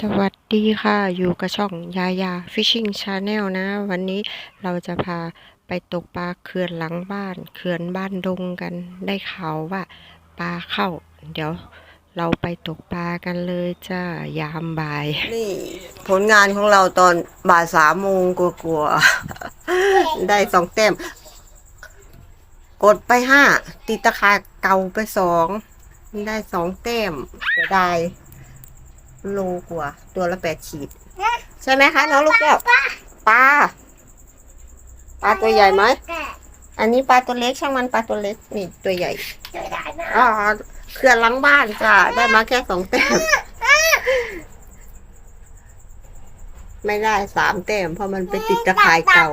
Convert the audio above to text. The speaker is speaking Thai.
สวัสดีค่ะ อยู่กับช่องยายา Fishing Channel นะ วันนี้เราจะพาไปตกปลาเขื่อนหลังบ้านเขื่อนบ้านดงกันได้ข่าวว่าปลาเข้า เดี๋ยวเราไปตกปลากันเลยจ้ายามบ่าย นี่ ผลงานของเราตอนบ่ายสามโมงกลัวๆ ได้สองแต้ม กดไปห้าติดตะขาเก่าไปสองได้สองแต้มเสียดาย โลกว่า ตัวละแปดขีด ใช่ไหมคะน้องลูกแก้วปลาปลาตัวใหญ่ไหมอันนี้ปลาตัวเล็กช่างมันปลาตัวเล็กนี่ตัวใหญ่อ่าเขื่อนหลังบ้านจ้ะได้มาแค่สองแต้มไม่ได้สามแต้มเพราะมันไปติดตะข่ายเก่า